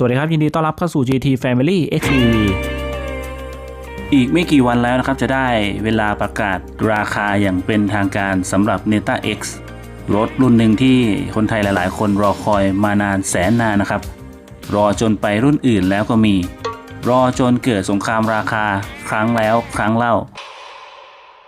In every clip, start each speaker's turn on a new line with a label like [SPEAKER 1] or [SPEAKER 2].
[SPEAKER 1] สวัสดีครับ ยินดีต้อนรับเข้าสู่ GT Family XEV อีกไม่กี่วันแล้วนะครับ จะได้เวลาประกาศราคาอย่างเป็นทางการสำหรับ Neta X รถรุ่นหนึ่งที่คนไทยหลายๆ คนรอคอยมานานแสนนานนะครับ รอจนไปรุ่นอื่นแล้วก็มี รอจนเกิดสงครามราคาครั้งแล้วครั้งเล่า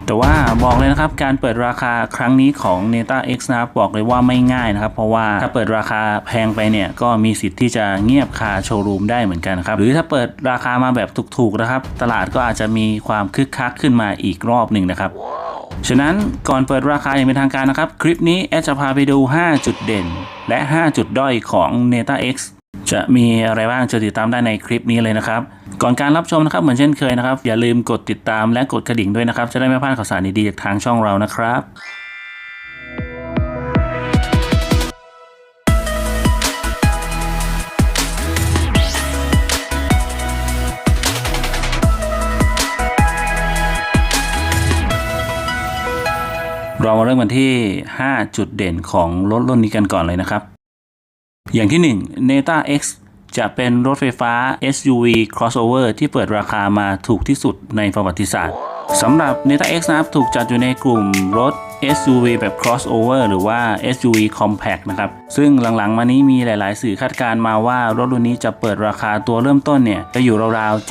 [SPEAKER 1] แต่ว่าบอกเลยนะครับการเปิดราคาครั้งนี้ของ Neta X นะครับบอกเลยว่าไม่ง่ายนะครับ เพราะว่าถ้าเปิดราคาแพงไปเนี่ยก็มีสิทธิ์ที่จะเงียบคาโชว์รูมได้เหมือนกันครับ หรือถ้าเปิดราคามาแบบถูกๆนะครับ ตลาดก็อาจจะมีความคึกคักขึ้นมาอีกรอบหนึ่งนะครับฉะนั้นก่อนเปิดราคาอย่างเป็นทางการนะครับ คลิปนี้แอดจะพาไปดู 5 จุดเด่น และ 5 จุดด้อยของ Neta X จะมีอะไรบ้างจะติดตามได้ในคลิปนี้เลยนะครับ ก่อนการรับชมนะครับเหมือนเช่นเคยนะครับ อย่าลืมกดติดตามและกดกระดิ่งด้วยนะครับ จะได้ไม่พลาดข่าวสารดีๆจากทางช่องเรานะครับเรามาเริ่มกันที่ 5 จุดเด่นของรถรุ่นนี้กันก่อนเลยนะครับ อย่างที่ 1 Neta X จะเป็นรถไฟฟ้า SUV crossover ที่เปิดราคามาถูกที่สุดในประวัติศาสตร์สำหรับ Neta X นะครับถูกจัดอยู่ในกลุ่มรถ SUV แบบ crossover หรือว่า SUV compact นะครับ ซึ่งหลังๆ มานี้มีหลายๆ สื่อคาดการ์มาว่ารถรุ่นนี้จะเปิดราคาตัวเริ่มต้นเนี่ย จะอยู่ราวๆ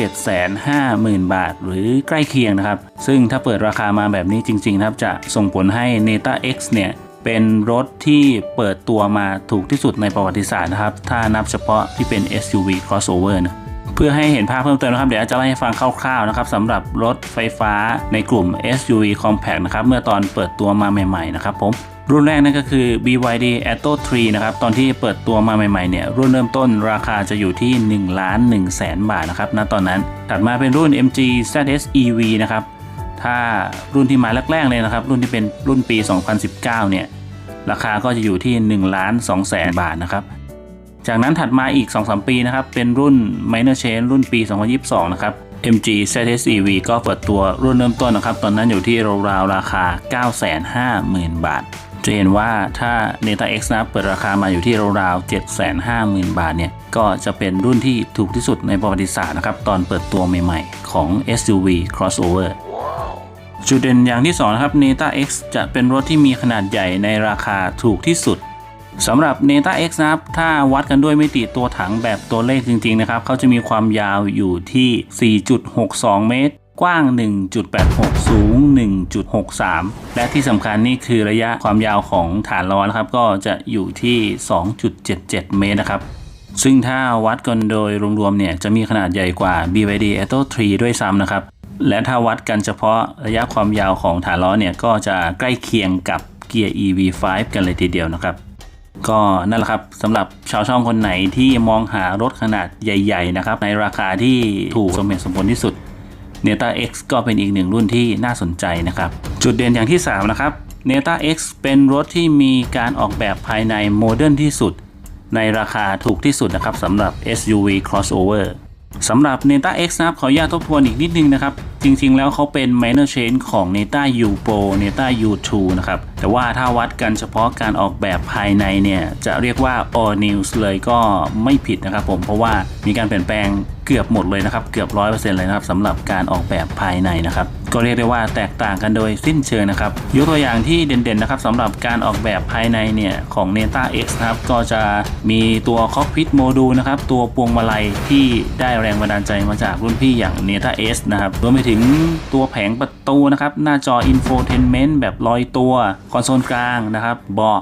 [SPEAKER 1] 750,000 บาท หรือใกล้เคียงนะครับ ซึ่งถ้าเปิดราคามาแบบนี้จริง ๆ นะครับ จะส่งผลให้ Neta X เนี่ย เป็นรถที่เปิดตัวมาถูกที่สุดในประวัติศาสตร์นะครับ ถ้านับเฉพาะที่เป็น SUV crossover นะเพื่อให้เห็นภาพเพิ่มเติมนะครับ เดี๋ยวจจะเล่าให้ฟังคร่าวๆนะครับสำหรับรถไฟฟ้าในกลุ่ม SUV compact นะครับ เมื่อตอนเปิดตัวมาใหม่ๆนะครับผมรุ่นแรกนั่นก็คือ BYD Atto 3 นะครับ ตอนที่เปิดตัวมาใหม่ๆเนี่ย รุ่นเริ่มต้นราคาจะอยู่ที่ 1 ล้าน1แสนบาทนะครับ ณ ตอนนั้น ถัดมาเป็นรุ่น MG ZS EV นะครับ ถ้ารุ่นที่มาแรกๆเลยนะครับ รุ่นที่เป็นรุ่นปี 2019 เนี่ย ราคาก็จะอยู่ที่ 1 ล้าน2แสนบาทนะครับ จากนั้นถัดมาอีก 2-3 ปีนะครับ เป็นรุ่น Minor Change รุ่นปี 2022 นะครับ MG ZS EV ก็เปิดตัวรุ่นเริ่มต้นนะครับ ตอนนั้นอยู่ที่ราวๆราคา 950,000 บาท จะเห็นว่าถ้า Neta X นะเปิดราคามาอยู่ที่ราวๆ750,000 บาทเนี่ยก็จะเป็นรุ่นที่ถูกที่สุดในประวัติศาสตร์นะครับตอนเปิดตัวใหม่ ๆ ของ SUV crossover จุดเด่นอย่างที่2นะครับ Neta X จะเป็นรถที่มีขนาดใหญ่ในราคาถูกที่สุดสำหรับ Neta X นะครับ ถ้าวัดกันด้วยมิติตัวถังแบบตัวเลขจริง ๆ นะครับ เขาจะมีความยาวอยู่ที่ 4.62 เมตร กว้าง 1.86 สูง 1.63 และที่สำคัญนี่คือระยะความยาวของฐานล้อนะครับ ก็จะอยู่ที่ 2.77 เมตรนะครับ ซึ่งถ้าวัดกันโดยรวมๆเนี่ย จะมีขนาดใหญ่กว่า BYD Atto 3 ด้วยซ้ำนะครับ และถ้าวัดกันเฉพาะระยะความยาวของฐานล้อเนี่ยก็จะใกล้เคียงกับเกียร์ EV5 กันเลยทีเดียวนะครับ ก็นั่นแหละครับสำหรับชาวช่องคนไหนที่มองหารถขนาดใหญ่ๆนะครับในราคาที่ถูกสมเหตุสมผลที่สุด Neta X ก็เป็นอีกหนึ่งรุ่นที่น่าสนใจนะครับ จุดเด่นอย่างที่ 3 นะครับ Neta X เป็นรถที่มีการออกแบบภายในโมเดิร์นที่สุด ในราคาถูกที่สุดนะครับสำหรับ SUV crossover สำหรับ Neta X นะครับขออนุญาตทบทวนอีกนิดนึงนะครับจริงๆ แล้วเขาเป็น minor change ของ Neta U Pro Neta U2 นะครับ แต่ว่าถ้าวัดกันเฉพาะการออกแบบภายในเนี่ย จะเรียกว่า all new เลยก็ไม่ผิดนะครับผม เพราะว่ามีการเปลี่ยนแปลงเกือบหมดเลยนะครับ เกือบ 100%เลยนะครับสำหรับการออกแบบภายในนะครับ ก็เรียกได้ว่าแตกต่างกันโดยสิ้นเชิงนะครับ ยกตัวอย่างที่เด่นๆนะครับสำหรับการออกแบบภายในเนี่ยของ Neta X นะครับ ก็จะมีตัว cockpit module นะครับ ตัวพวงมาลัยที่ได้แรงบันดาลใจมาจากรุ่นพี่อย่าง Neta S นะครับรวมไปถึงตัวแผงประตูนะครับ หน้าจอ infotainment แบบลอยตัว คอนโซลกลางนะครับเบาะ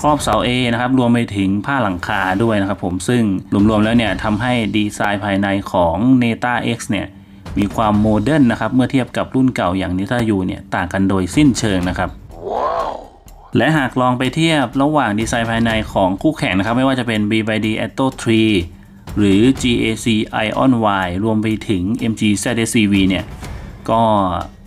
[SPEAKER 1] ครอบเสา A นะครับ รวมไปถึงผ้าหลังคาด้วยนะครับผมซึ่งรวมๆแล้วเนี่ยทำให้ดีไซน์ภายในของ Neta X เนี่ยมีความโมเดิร์นนะครับ เมื่อเทียบกับรุ่นเก่าอย่าง Neta U เนี่ยต่างกันโดยสิ้นเชิงนะครับ และหากลองไปเทียบระหว่างดีไซน์ภายในของคู่แข่งนะครับ ไม่ว่าจะเป็น BYD Atto 3 หรือ GAC Ion Y รวมไปถึง MG ZCV เนี่ย ก็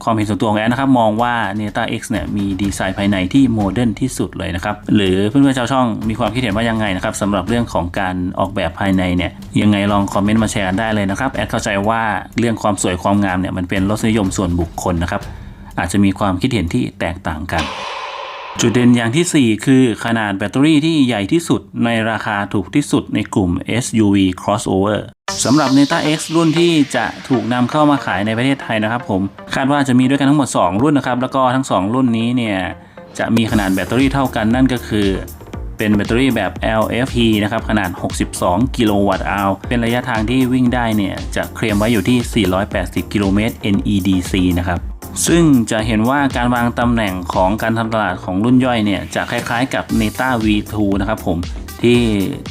[SPEAKER 1] ความเห็นส่วนตัวของแอนนะครับ มองว่า Neta X เนี่ยมีดีไซน์ภายในที่โมเดิร์นที่สุดเลยนะครับ หรือเพื่อนๆชาวช่องมีความคิดเห็นว่ายังไงนะครับสำหรับเรื่องของการออกแบบภายในเนี่ย ยังไงลองคอมเมนต์มาแชร์กันได้เลยนะครับ แอดเข้าใจว่าเรื่องความสวยความงามเนี่ยมันเป็นรสนิยมส่วนบุคคลนะครับอาจจะมีความคิดเห็นที่แตกต่างกัน จุดเด่นอย่างทีสี่ 4 คือขนาดแบตเตอรี่ที่ใหญ่ที่สุดในราคาถูกที่สุดในกลุ่ม SUV crossover สำหรับ Neta X รุ่นที่จะถูกนำเข้ามาขายในประเทศไทยนะครับผม คาดว่าจะมีด้วยกันทั้งหมด 2 รุ่นนะครับ แล้วก็ทั้ง 2 รุ่นนี้เนี่ย จะมีขนาดแบตเตอรี่เท่ากันนั่นก็คือ เป็นแบตเตอรี่แบบ LFP นะครับ ขนาด 62 กิโลวัตต์อาวเป็นระยะทางที่วิ่งได้เนี่ย จะเคลมไว้อยู่ที่ 480 กิโลเมตร NEDC นะครับ ซึ่งจะเห็นว่าการวางตำแหน่งของการทำตลาดของรุ่นย่อยเนี่ย จะคล้ายๆกับ Neta V2 นะครับผมที่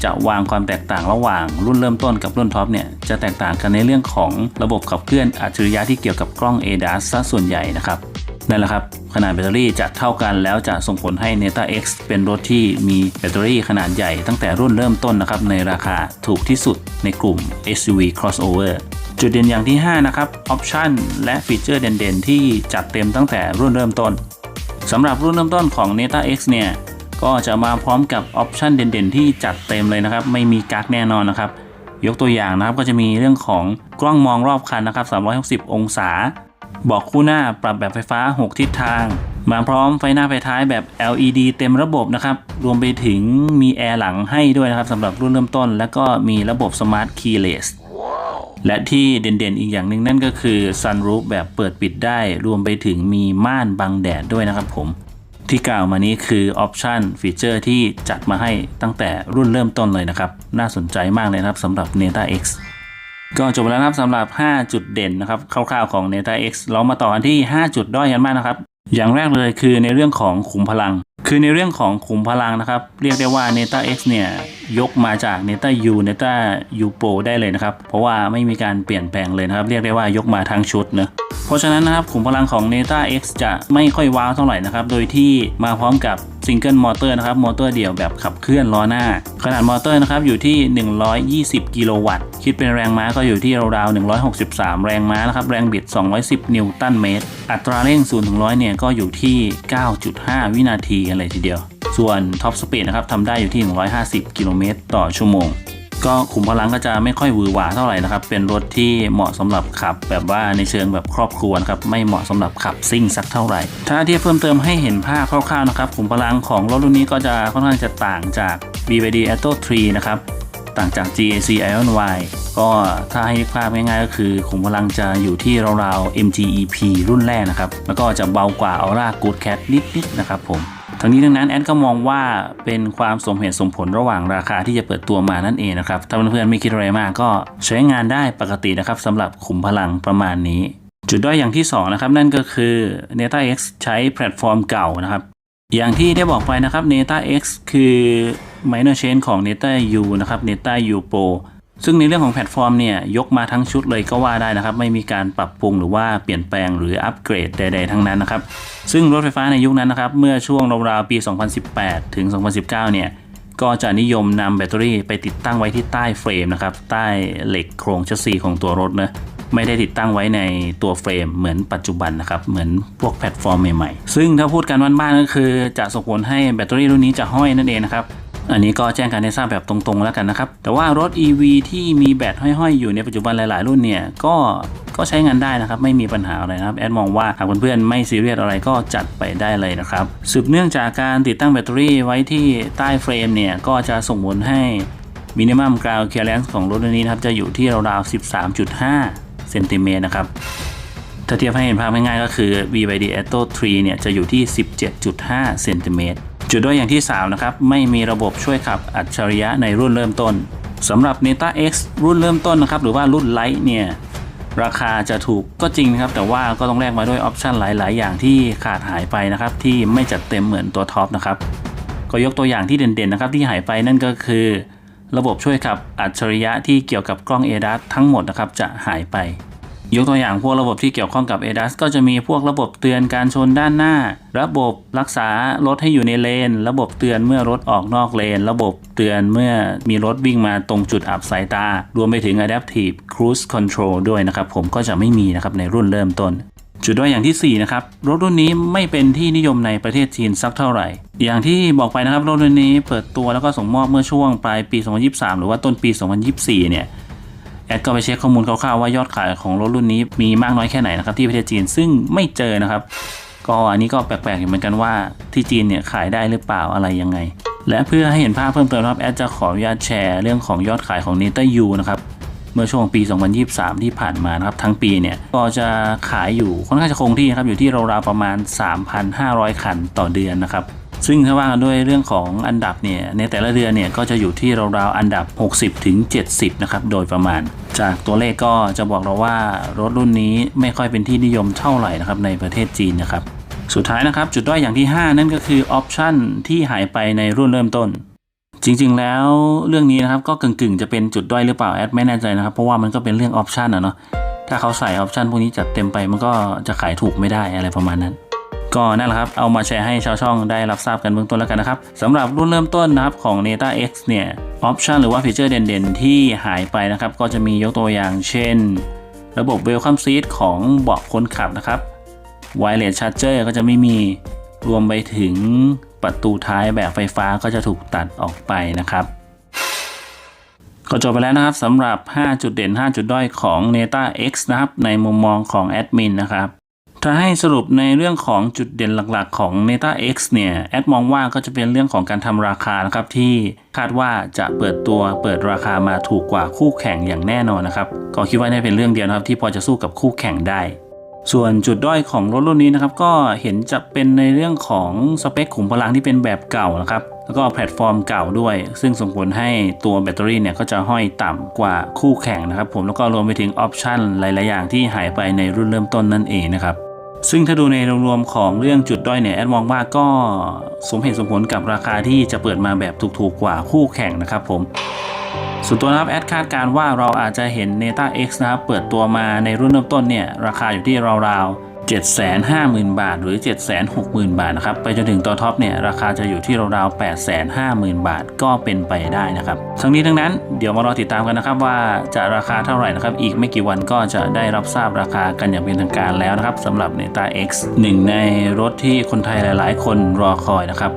[SPEAKER 1] จะวางความแตกต่างระหว่างรุ่นเริ่มต้นกับรุ่นท็อปเนี่ยจะแตกต่างกันในเรื่องของระบบขับเคลื่อนอัจฉริยะที่เกี่ยวกับกล้อง ADAS ซะส่วนใหญ่นะครับนั่นแหละครับ ขนาดแบตเตอรี่จะเท่ากันแล้วจะส่งผลให้ Neta X เป็นรถที่มีแบตเตอรี่ขนาดใหญ่ตั้งแต่รุ่นเริ่มต้นนะครับในราคาถูกที่สุดในกลุ่ม SUV crossover จุดเด่นอย่างที่ 5 นะครับ ออปชันและฟีเจอร์เด่นๆ ที่จัดเต็มตั้งแต่รุ่นเริ่มต้นสำหรับรุ่นเริ่มต้นของ Neta X เนี่ย ก็จะมาพร้อมกับออปชันเด่นๆ ที่จัดเต็มเลยนะครับ ไม่มีกักแน่นอนนะครับ ยกตัวอย่างนะครับก็จะมีเรื่องของกล้องมองรอบคันนะครับ 360 องศา บอกคู่หน้าปรับแบบไฟฟ้า 6 ทิศทาง มาพร้อมไฟหน้าไฟท้ายแบบ LED เต็มระบบนะครับ รวมไปถึงมีแอร์หลังให้ด้วยนะครับสำหรับรุ่นเริ่มต้น แล้วก็มีระบบ Smart Keyless และที่เด่นๆอีกอย่างหนึ่งนั่นก็คือ Sunroof แบบเปิดปิดได้รวมไปถึงมีม่านบังแดดด้วยนะครับผม ที่กล่าวมานี้คือออปชันฟีเจอร์ที่จัดมาให้ตั้งแต่รุ่นเริ่มต้นเลยนะครับ น่าสนใจมากเลยครับสำหรับ Neta X ก็จบแล้วนะครับสำหรับ 5 จุดเด่นนะครับคร่าวๆของ Neta X เรามาต่อกันที่ 5 จุดด้อยกันบ้างนะครับ อย่างแรกเลยคือในเรื่องของขุมพลัง คือในเรื่องของขุมพลังนะครับ เรียกได้ว่า Neta X เนี่ย ยกมาจาก Neta U Neta U Pro ได้เลยนะครับ เพราะว่าไม่มีการเปลี่ยนแปลงเลยนะครับ เรียกได้ว่ายกมาทั้งชุดเนะเพราะฉะนั้นนะครับขุมพลังของ Neta X จะไม่ค่อยว้าวเท่าไหร่นะครับ โดยที่มาพร้อมกับ ซิงเกิลมอเตอร์นะครับมอเตอร์เดี่ยวแบบขับเคลื่อนล้อหน้า ขนาดมอเตอร์นะครับอยู่ที่ 120 กิโลวัตต์ คิดเป็นแรงม้าก็อยู่ที่ราวๆ163 แรงม้านะครับแรงบิด 210 นิวตันเมตร อัตราเร่ง0ถึง100เนี่ยก็อยู่ที่ 9.5 วินาทีกันเลยทีเดียว ส่วนท็อปสปีดนะครับทำได้อยู่ที่ 150 กิโลเมตรต่อชั่วโมง ก็ขุมพลังก็จะไม่ค่อยหวือหวาเท่าไหร่นะครับ เป็นรถที่เหมาะสำหรับขับ แบบว่าในเชิงแบบครอบครัวนะครับไม่เหมาะสำหรับขับซิ่งสักเท่าไหร่ ถ้าเทียบเพิ่มเติมให้เห็นภาพคร่าวๆนะครับขุมพลังของรถรุ่นนี้ก็จะค่อนข้างจะต่างจาก BYD Atto 3 นะครับต่างจาก GAC Ion Y ก็ถ้าให้นึกภาพง่ายๆ ก็คือขุมพลังจะอยู่ที่ราวๆ MGEP รุ่นแรกนะครับ แล้วก็จะเบากว่า Aura Good Cat นิดๆนะครับผม ทั้งนี้ทั้งนั้นแอดก็มองว่าเป็นความสมเหตุสมผลระหว่างราคาที่จะเปิดตัวมานั่นเองนะครับ ถ้าเพื่อนๆไม่คิดอะไรมากก็ใช้งานได้ปกตินะครับสำหรับขุมพลังประมาณนี้ จุดด้อยอย่างที่2นะครับนั่นก็คือ Neta X ใช้แพลตฟอร์มเก่านะครับ อย่างที่ได้บอกไปนะครับ Neta X คือ minor change ของ Neta U นะครับ Neta U Pro ซึ่งในเรื่องของแพลตฟอร์มเนี่ยยกมาทั้งชุดเลยก็ว่าได้นะครับ ไม่มีการปรับปรุงหรือว่าเปลี่ยนแปลงหรืออัปเกรดใดๆทั้งนั้นนะครับ ซึ่งรถไฟฟ้าในยุคนั้นนะครับ เมื่อช่วงราวๆปี 2018 ถึง 2019 เนี่ยก็จะนิยมนำแบตเตอรี่ไปติดตั้งไว้ที่ใต้เฟรมนะครับ ใต้เหล็กโครงชัสซีของตัวรถนะไม่ได้ติดตั้งไว้ในตัวเฟรมเหมือนปัจจุบันนะครับ เหมือนพวกแพลตฟอร์มใหม่ๆ ซึ่งถ้าพูดกันบ้านๆก็คือจะส่งผลให้แบตเตอรี่รุ่นนี้จะห้อยนั่นเองนะครับ อันนี้ก็แจ้งการให้ทราบแบบตรงๆแล้วกันนะครับ แต่ว่ารถ EV ที่มีแบตห้อยๆ อยู่ในปัจจุบันหลายๆ รุ่นเนี่ยก็ก็ใช้งานได้นะครับ ไม่มีปัญหาอะไรนะครับ แอดมองว่าหากเพื่อนๆไม่ซีเรียสอะไรก็จัดไปได้เลยนะครับ สืบเนื่องจากการติดตั้งแบตเตอรี่ไว้ที่ใต้เฟรมเนี่ยก็จะส่งผลให้ minimum ground clearance ของรถรุ่นนี้นะครับจะอยู่ที่ราวๆ13.5เซนติเมตรนะครับถ้าเทียบให้เห็นภาพง่ายๆก็คือ BYD Atto 3เนี่ยจะอยู่ที่ 17.5เซนติเมตร จุดด้อยอย่างที่ 3 นะครับ ไม่มีระบบช่วยขับอัจฉริยะในรุ่นเริ่มต้นสำหรับ Neta X รุ่นเริ่มต้นนะครับ หรือว่ารุ่นไลท์เนี่ย ราคาจะถูกก็จริงนะครับ แต่ว่าก็ต้องแลกมาด้วยออปชันหลาย ๆ อย่างที่ขาดหายไปนะครับ ที่ไม่จัดเต็มเหมือนตัวท็อปนะครับ ก็ยกตัวอย่างที่เด่น ๆ นะครับ ที่หายไปนั่นก็คือ ระบบช่วยขับอัจฉริยะที่เกี่ยวกับกล้อง ADAS ทั้งหมดนะครับจะหายไป ยกตัวอย่างพวกระบบที่เกี่ยวข้องกับ ADAS ก็จะมีพวกระบบเตือนการชนด้านหน้า ระบบรักษารถให้อยู่ในเลน ระบบเตือนเมื่อรถออกนอกเลน ระบบเตือนเมื่อมีรถวิ่งมาตรงจุดอับสายตา รวมไปถึง Adaptive Cruise Control ด้วยนะครับ ผมก็จะไม่มีนะครับในรุ่นเริ่มต้น จุดด้อยอย่างที่ 4 นะครับ รถรุ่นนี้ไม่เป็นที่นิยมในประเทศจีนสักเท่าไหร่ อย่างที่บอกไปนะครับรถรุ่นนี้เปิดตัวแล้วก็ส่งมอบเมื่อช่วงปลายปี 2023 หรือว่าต้นปี 2024 เนี่ย แอดก็ไปเช็คข้อมูลคร่าวๆว่ายอดขายของรถรุ่นนี้มีมากน้อยแค่ไหนนะครับที่ประเทศจีนซึ่งไม่เจอนะครับ ก็อันนี้ก็แปลกๆอยู่เหมือนกันว่าที่จีนเนี่ยขายได้หรือเปล่าอะไรยังไง และเพื่อให้เห็นภาพเพิ่มเติมนะครับแอดจะขออนุญาตแชร์เรื่องของยอดขายของ n e t a U นะครับเมื่อช่วงปี 2023 ที่ผ่านมานะครับทั้งปีเนี่ยก็จะขายอยู่ค่อนข้างจะคงที่ครับอยู่ที่ราวๆประมาณ 3,500 คันต่อเดือนนะครับ ซึ่งถ้าว่ากันด้วยเรื่องของอันดับเนี่ยในแต่ละเดือนเนี่ยก็จะอยู่ที่ราวๆอันดับ 60 ถึง 70 นะครับ โดยประมาณ จากตัวเลขก็จะบอกเราว่ารถรุ่นนี้ไม่ค่อยเป็นที่นิยมเท่าไหร่นะครับในประเทศจีนนะครับ สุดท้ายนะครับจุดด้อยอย่างที่ 5 นั่นก็คือออปชันที่หายไปในรุ่นเริ่มต้นจริงๆ แล้วเรื่องนี้นะครับก็กึ่งๆ จะเป็นจุดด้อยหรือเปล่าแอดไม่แน่ใจนะครับ เพราะว่ามันก็เป็นเรื่องออปชันอะเนาะถ้าเขาใส่ออปชันพวกนี้จัดเต็มไปมันก็จะขายถูกไม่ได้อะไรประมาณนั้น ก็นั่นแหละครับ เอามาแชร์ให้ชาวช่องได้รับทราบกันเบื้องต้นแล้วกันนะครับสำหรับรุ่นเริ่มต้นนะครับของ Neta X เนี่ยออปชันหรือว่าฟีเจอร์เด่นๆ ที่หายไปนะครับ ก็จะมียกตัวอย่างเช่น ระบบ Welcome Seat ของเบาะคนขับนะครับ Wireless Charger ก็จะไม่มีรวมไปถึงประตูท้ายแบบไฟฟ้าก็จะถูกตัดออกไปนะครับ ก็จบไปแล้วนะครับสำหรับ 5 จุดเด่น 5 จุดด้อยของ Neta X นะครับ ในมุมมองของแอดมินนะครับ ถ้าให้สรุปในเรื่องของจุดเด่นหลักๆ ของ Neta X เนี่ย แอดมองว่าก็จะเป็นเรื่องของการทำราคานะครับที่คาดว่าจะเปิดตัวเปิดราคามาถูกกว่าคู่แข่งอย่างแน่นอนนะครับ ก็คิดว่าน่าเป็นเรื่องเดียวนะครับที่พอจะสู้กับคู่แข่งได้ ส่วนจุดด้อยของรถรุ่นนี้นะครับก็เห็นจะเป็นในเรื่องของสเปคขุมพลังที่เป็นแบบเก่านะครับแล้วก็แพลตฟอร์มเก่าด้วย ซึ่งส่งผลให้ตัวแบตเตอรี่เนี่ยก็จะห้อยต่ำกว่าคู่แข่งนะครับผมแล้วก็รวมไปถึงออปชันหลาย ๆ อย่างที่หายไปในรุ่นเริ่มต้นนั่นเองนะครับ ซึ่งถ้าดูในรวมๆของเรื่องจุดด้อยเนี่ยแอดมองว่าก็สมเหตุสมผลกับราคาที่จะเปิดมาแบบถูกๆกว่าคู่แข่งนะครับผมส่วนตัวนะครับแอดคาดการ์ว่าเราอาจจะเห็น Neta X นะครับเปิดตัวมาในรุ่นเริ่มต้นเนี่ยราคาอยู่ที่ราวๆ 750,000 บาท หรือ 760,000 บาทนะครับไปจนถึงตัวท็อปเนี่ยราคาจะอยู่ที่ราวๆ850,000 บาทก็เป็นไปได้นะครับทั้งนี้ทั้งนั้นเดี๋ยวมารอติดตามกันนะครับว่าจะราคาเท่าไหร่นะครับอีกไม่กี่วันก็จะได้รับทราบราคากันอย่างเป็นทางการแล้วนะครับสำหรับ Neta X หนึ่งในรถที่คนไทยหลาย ๆ คนรอคอยนะครับ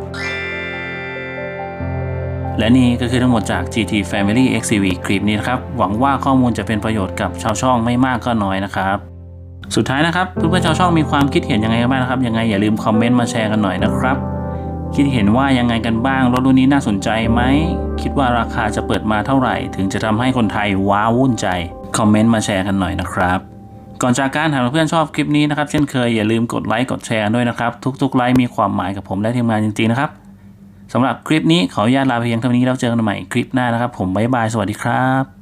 [SPEAKER 1] และนี่ก็คือทั้งหมดจาก GT Family XCV คลิปนี้นะครับ หวังว่าข้อมูลจะเป็นประโยชน์กับชาวช่องไม่มากก็น้อยนะครับ สุดท้ายนะครับเพื่อนๆชาวช่องมีความคิดเห็นยังไงกันบ้างนะครับยังไงอย่าลืมคอมเมนต์มาแชร์กันหน่อยนะครับ คิดเห็นว่ายังไงกันบ้างรถรุ่นนี้น่าสนใจไหมคิดว่าราคาจะเปิดมาเท่าไหร่ ถึงจะทำให้คนไทยว้าวุ่นใจคอมเมนต์มาแชร์กันหน่อยนะครับก่อนจากการหากเพื่อนชอบคลิปนี้นะครับ เช่นเคยอย่าลืมกดไลค์กดแชร์ด้วยนะครับ ทุกๆไลค์มีความหมายกับผมและทีมงานจริงๆนะครับสำหรับคลิปนี้ขออนุญาตลาเพียงเท่านี้แล้วเจอกันใหม่คลิปหน้านะครับ ผมบ๊ายบายสวัสดีครับ